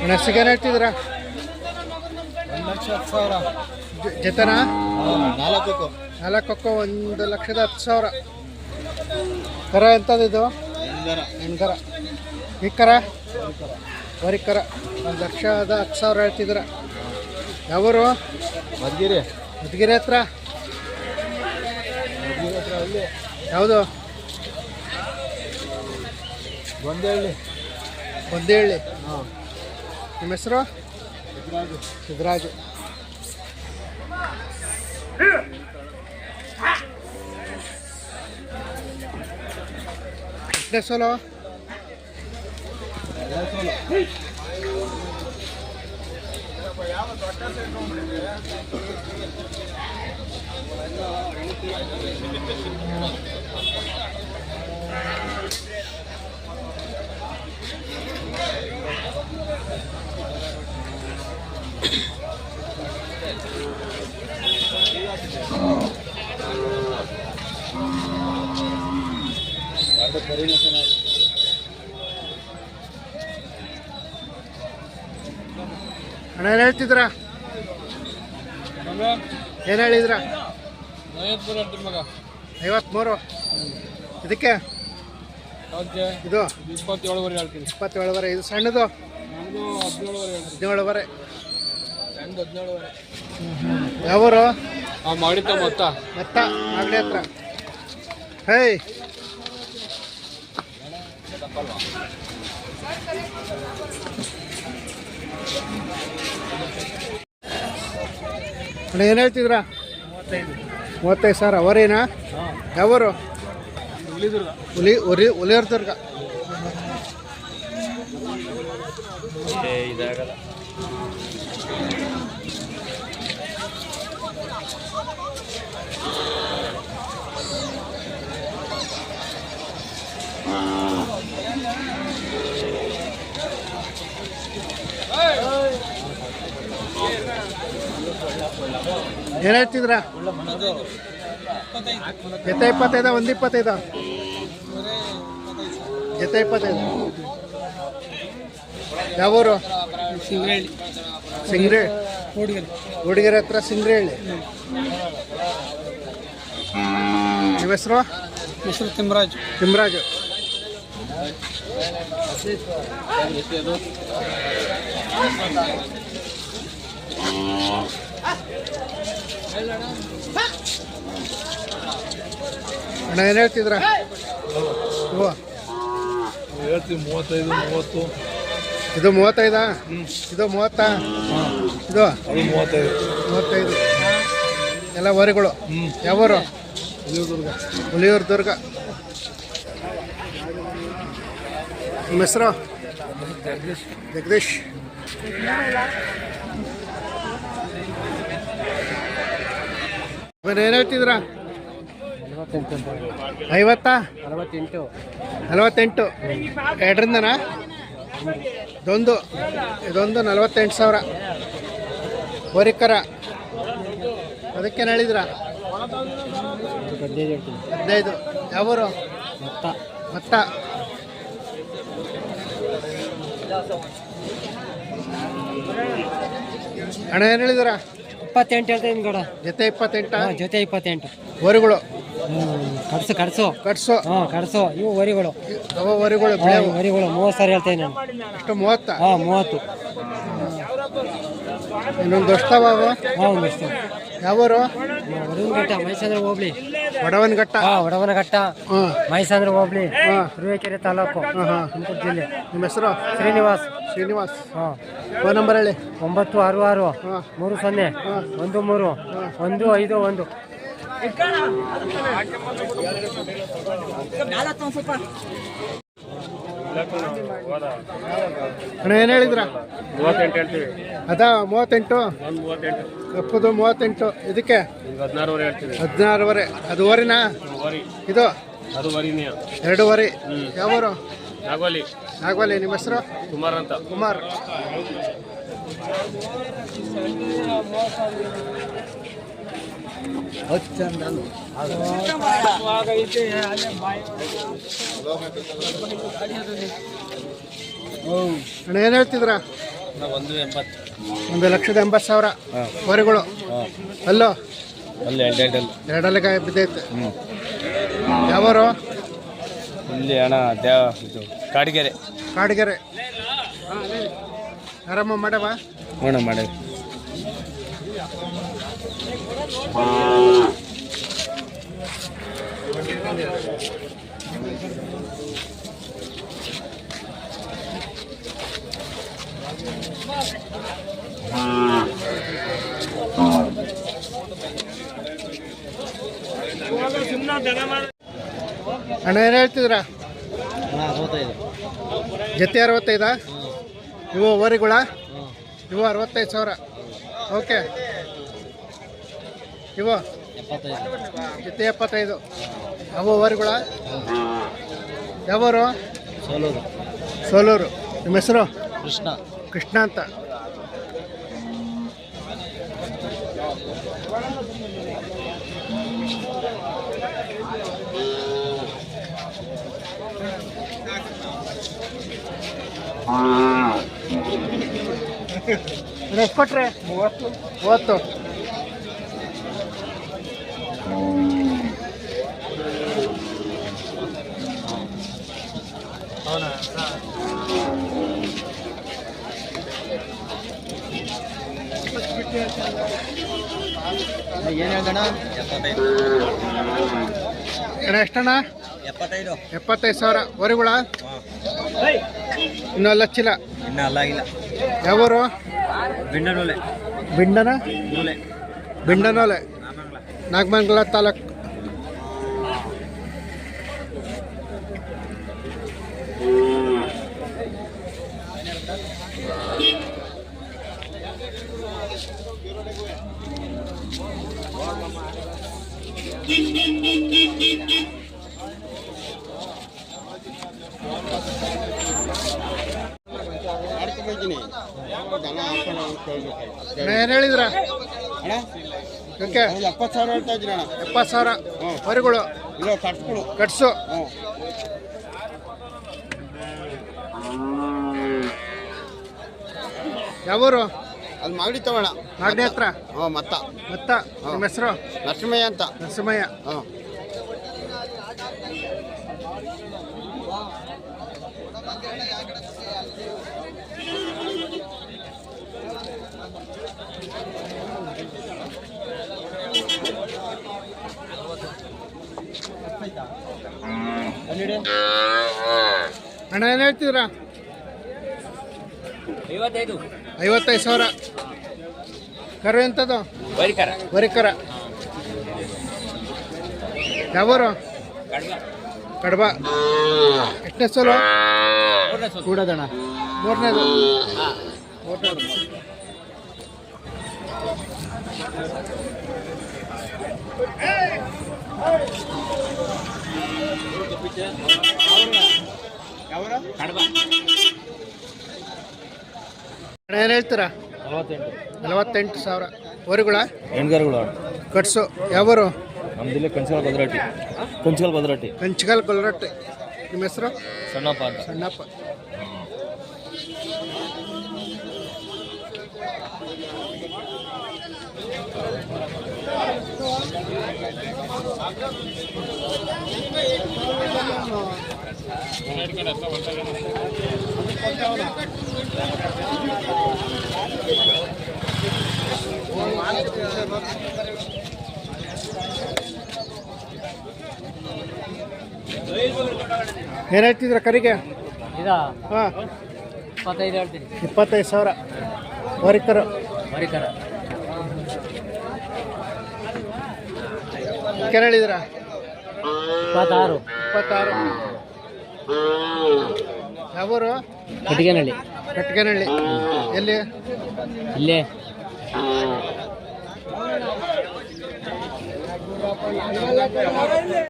ಮೆಣಸಿಗೆ ಹೇಳ್ತಿದ್ದೀರಾ ಒಂದು ಲಕ್ಷ ಹತ್ತು ಸಾವಿರ. ಜೊತೆನಾ? ನಾಲ್ಕಕ್ಕೂ. ನಾಲ್ಕಕ್ಕೂ ಒಂದು ಲಕ್ಷದ ಹತ್ತು ಸಾವಿರ. ಕರ ಎಂಥದ್ದು ಇದು? ಎಂದರ ಹೆಣ್ಕರ ಈ ಕರ? ವರಿ ಕರ. ಒಂದು ಲಕ್ಷದ ಹತ್ತು ಸಾವಿರ ಹೇಳ್ತಿದ್ರ ಯಾವರು? ಮದ್ಗಿರಿ. ಮದ್ಗಿರಿ ಹತ್ರ? ಯಾವುದು? ಗೊಂದೇಹಳ್ಳಿ ಒಂದೇಳಿ ಹಾಂ. ನಿಮ್ಮ ಹೆಸರು? ಸಿದ್ದರಾಜು ಸಿದ್ದರಾಜು ಎಷ್ಟನೇ ಸೋಲೋ? ಚೆನ್ನಾಗಿ ಅಣ್ಣ ಏನು ಹೇಳ್ತಿದ್ರ ಏನು ಹೇಳಿದ್ರ? ಐವತ್ಮೂರು. ಇದಕ್ಕೆ? ಇದು? ಇಪ್ಪತ್ತೇಳುವರೆ ಹೇಳ್ತೀನಿ. ಇಪ್ಪತ್ತೇಳುವರೆ. ಇದು ಸಣ್ಣದು? ಹದಿನೇಳುವರೆ ಹದಿನೇಳುವರೆ. ಯಾವರು? ಮಾಡಿದ್ದ ಮೊತ್ತ. ಮತ್ತ ಆಗಲೇ ಹತ್ರ. ಹೇಯ್. ಏನು ಹೇಳ್ತಿದ್ರ? ಮೂವತ್ತೈದು. ಸಾವಿರ. ಅವರೇನಾ? ಹಾಂ ಯಾವರು? ಇಲ್ಲಿದ್ರು ಹುಲಿ ಉರಿ ಹುಲಿಯರ್ ದುರ್ಗ ಇದಾಗಲ್ಲ ಏನು ಹೇಳ್ತಿದ್ರ? ಜೊತೆ ಇಪ್ಪತ್ತೈದ ಒಂದು ಇಪ್ಪತ್ತೈದ? ಎತ್ತ ಇಪ್ಪತ್ತೈದು? ಯಾವೂರು ಸಿಂಗ್ರೇಳಿ ಸಿಂಗ್ರಿ ಹುಡುಗರು ಹುಡುಗಿರ ಹತ್ರ ಸಿಂಗ್ರೇಳಿ ಹೇಳಿ ನಿಮ್ಮ ಹೆಸರು? ಹೆಸರು ತಿಮ್ಮರಾಜ್ ತಿಮ್ರಾಜು. ಅಣ್ಣ ಏನು ಹೇಳ್ತಿದ್ರ ಹೇಳ್ತೀವಿ ಮೂವತ್ತೈದು ಮೂವತ್ತು. ಇದು ಮೂವತ್ತೈದಾ? ಇದು ಮೂವತ್ತಾ? ಇದು? ಮೂವತ್ತೈದು. ಮೂವತ್ತೈದು. ಎಲ್ಲ ವರಿಗಳು ಹ್ಞೂ ಯಾವರು? ಹುಲಿಯೂರ್ದುರ್ಗ. ಹುಲಿಯೂರು ದುರ್ಗ ನಿಮ್ಮ ಹೆಸರು? ಜಗದೀಶ್. ಏನು ಹೇಳ್ತಿದ್ರ? ಐವತ್ತಾ? ನಲವತ್ತೆಂಟು ನಲವತ್ತೆಂಟು. ಎರಡರಿಂದನಾ? ಇದೊಂದು. ಇದೊಂದು ನಲವತ್ತೆಂಟು ಸಾವಿರ. ಹೋರಿಕರ. ಅದಕ್ಕೇನು ಹೇಳಿದ್ರ? ಹದಿನೈದು ಯಾವೂರು? ಮೊತ್ತ. ಮತ್ತ. ಹಣ ಏನು ಹೇಳಿದ್ರ? ಇಪ್ಪತ್ತೆಂಟು ಹೇಳ್ತೀನಿ ಗೌಡ. ಜೊತೆ ಇಪ್ಪತ್ತೆಂಟ? ಹಾಂ ಜೊತೆ ಇಪ್ಪತ್ತೆಂಟು. ವರಿಗಳು? ಕಡ್ಸು ಕಡ್ಸು ಕಟ್ಸು. ಹಾ ಕಡ್ಸು ಇವು ವರಿಗಳು. ಅವ ವರಿಗಳು? ಹಾಂ ವರಿಗಳು. ಮೂವತ್ತು ಸಾವಿರ ಹೇಳ್ತೀನಿ ನಾನು. ಅಷ್ಟು ಮೂವತ್ತ? ಹಾಂ ಮೂವತ್ತು. ಇನ್ನೊಂದು ವರ್ಷವ ಅವು ಹಾಂ ಒಂದಿಷ್ಟು ಯಾವರು? ವಡವನಘಟ್ಟ ಮೈಸಂದ್ರ ಹೋಬ್ಳಿ. ವಡವನಘಟ್ಟ. ಹಾ ವಡವನಘಟ್ಟ ಹಾಂ ಮೈಸಂದ್ರ ಹೋಬ್ಳಿ ಹಾಂ ತುರುವೇಕೆರೆ ತಾಲೂಕು ಹಾಂ ಹಾಂ ತುಮಕೂರು ಜಿಲ್ಲೆ. ನಿಮ್ಮ ಹೆಸರು? ಶ್ರೀನಿವಾಸ್. ಶ್ರೀನಿವಾಸ್. ಹಾಂ. ಫೋನ್ ನಂಬರ್ ಹೇಳಿ. ಒಂಬತ್ತು ಆರು ಆರು ಹಾಂ. ಮೂರು ಸೊನ್ನೆ ಒಂದು ಮೂರು ಒಂದು ಐದು ಒಂದು. ಅಣ್ಣ ಏನು ಹೇಳಿದ್ರ? ಮೂವತ್ತೆಂಟು ಹೇಳ್ತೀವಿ. ಅದ ಮೂವತ್ತೆಂಟು? ಕಪ್ಪದು ಮೂವತ್ತೆಂಟು. ಇದಕ್ಕೆ? ಹದಿನಾರುವರೆ ಹೇಳ್ತೀವಿ. ಹದಿನಾರುವರೆ. ಅದು ಓರಿನಾ? ಇದು ಅದು ಎರಡೂವರೆ ಯಾವರು? ನಾಗೋಲಿ. ನಾಗವಲ್ಲಿ ನಿಮ್ಮ ಹೆಸರು? ಕುಮಾರ್ ಅಂತ. ಕುಮಾರ್. ಅಣ್ಣ ಏನು ಹೇಳ್ತಿದ್ರ ಒಂದು ಎಂಬತ್ತು ಒಂದು ಲಕ್ಷದ ಎಂಬತ್ತು ಸಾವಿರ ಹೊರಗಳು ಅಲ್ಲೋ? ಅಲ್ಲಿ ಎರಡೆರಡಲ್ಲಿ ಎರಡಲ್ಲಿ ಬಿದ್ದೈತೆ ಯಾವರು? ಇಲ್ಲಿ ಅಣ್ಣ ದೇವ ಇದು. ಕಾಡಿಗೆರೆ ಕಾಡಿಗೆರೆ ಆರಾಮ ಮಾಡವ ಹ್ಞೂ ಮಾಡಿ ಅಣ್ಣ ಏನು ಹೇಳ್ತಿದ್ರ ಅರವತ್ತೈದು ಜೊತೆ ಅರವತ್ತೈದಾ? ಇವು ಓರಿಗುಳ ಇವು ಅರವತ್ತೈದು ಸಾವಿರ. ಓಕೆ. ಇವು? ಜೊತೆ ಎಪ್ಪತ್ತೈದು. ಅವು ಓರಿಗುಳ ಯಾವರು? ಸೋಲೂರು. ಸೋಲೂರು. ನಿಮ್ಮ ಹೆಸರು? ಕೃಷ್ಣ. ಕೃಷ್ಣ ಅಂತ. ಎಷ್ಟು ಕೊಟ್ರೆ? ಮೂವತ್ತು. ಮೂವತ್ತು. ಏನು ಹೇಳ್ದಣ್ಣ? ಎಪ್ಪತ್ತೈದು. ಅಣ್ಣ ಎಷ್ಟಣ್ಣ? ಎಪ್ಪತ್ತೈದು. ಎಪ್ಪತ್ತೈದು ಸಾವಿರ. ವರಿಗಳ? ಇನ್ನೂ ಅಲ್ಲ ಹಚ್ಚಿಲ್ಲ ಇನ್ನೂ ಅಲ್ಲಾಗಿಲ್ಲ ಯಾವೂರು? ಬಿಂಡನೋಲೆ ಬಿಂಡನ? ನೂಲೆ ಬಿಂಡನೋಲೆ ನಾಗಮಂಗಲ ತಾಲೂಕು. ಏನು ಹೇಳಿದ್ರ? ಎಪ್ಪತ್ತು ಸಾವಿರ ಹೇಳ್ತಾ ಇದ್ದೀನಿ ಅಣ್ಣ. ಎಪ್ಪತ್ತು ಸಾವಿರ? ಹೊರಗಳು. ಇಲ್ಲ ಕಟ್ಸ್ಗಳು ಕಟ್ಸು. ಯಾವೂರು? ಅದು ಮಾಗಡಿ ತಗೋಣ ಮಾಗಡಿ ಹತ್ರ? ಹ್ಞೂ ಮತ್ತ. ಮತ್ತ. ನಿಮ್ಮ ಹೆಸರು? ಲಕ್ಷ್ಮಯ್ಯ ಅಂತ. ಲಕ್ಷ್ಮಯ್ಯ ಹ್ಞೂ. ಅಣ್ಣ ಏನು ಹೇಳ್ತಿದ್ರ ಐವತ್ತೈದು. ಸಾವಿರ. ಕರು ಎಂಥದ್ದು ವರಿಕರ. ಯಾವೂರು? ಕಡಬ. ಎಷ್ಟನೇ ಸೋಲು? ಕೂಡದಣ್ಣ. ಮೂರನೇದು. ಏನು ಹೇಳ್ತೀರಾ? ನಲವತ್ತೆಂಟು. ಸಾವಿರ. ವರಿಗಳ ಹೆಣ್ಗಾರುಗಳು. ಕಟ್ಸು ಯಾವರು? ನಮ್ದಿಲ್ಲ ಕಂಚಕಲ್ ಭದ್ರಾಟಿ ಕಂಚಕಲ್ ಭದ್ರಾಟಿ ಕಂಚಕಲ್ ಗೊಲ್ರೊಟ್ಟೆ ನಿಮ್ಮ ಹೆಸರು? ಸಣ್ಣಪ್ಪ ಅಂತ. ಸಣ್ಣಪ್ಪ. ಏನು ಹೇಳ್ತಿದ್ರ ಕರಿಗೆ? ಇದಾ? ಹಾಂ. ಇಪ್ಪತ್ತೈದು ಹೇಳ್ತೀನಿ. ಇಪ್ಪತ್ತೈದು ಸಾವಿರ. ವರಿಕರು ಮರಿಕರ ಕೆರೆ ಹೇಳಿದ್ರ ಇಪ್ಪತ್ತಾರು. ಇಪ್ಪತ್ತಾರು. ಯಾವೂರು? ಕಟ್ಟಿಗೆನಹಳ್ಳಿ. ಕಟ್ಗೆನಹಳ್ಳಿ ಎಲ್ಲಿ? ಇಲ್ಲೇ.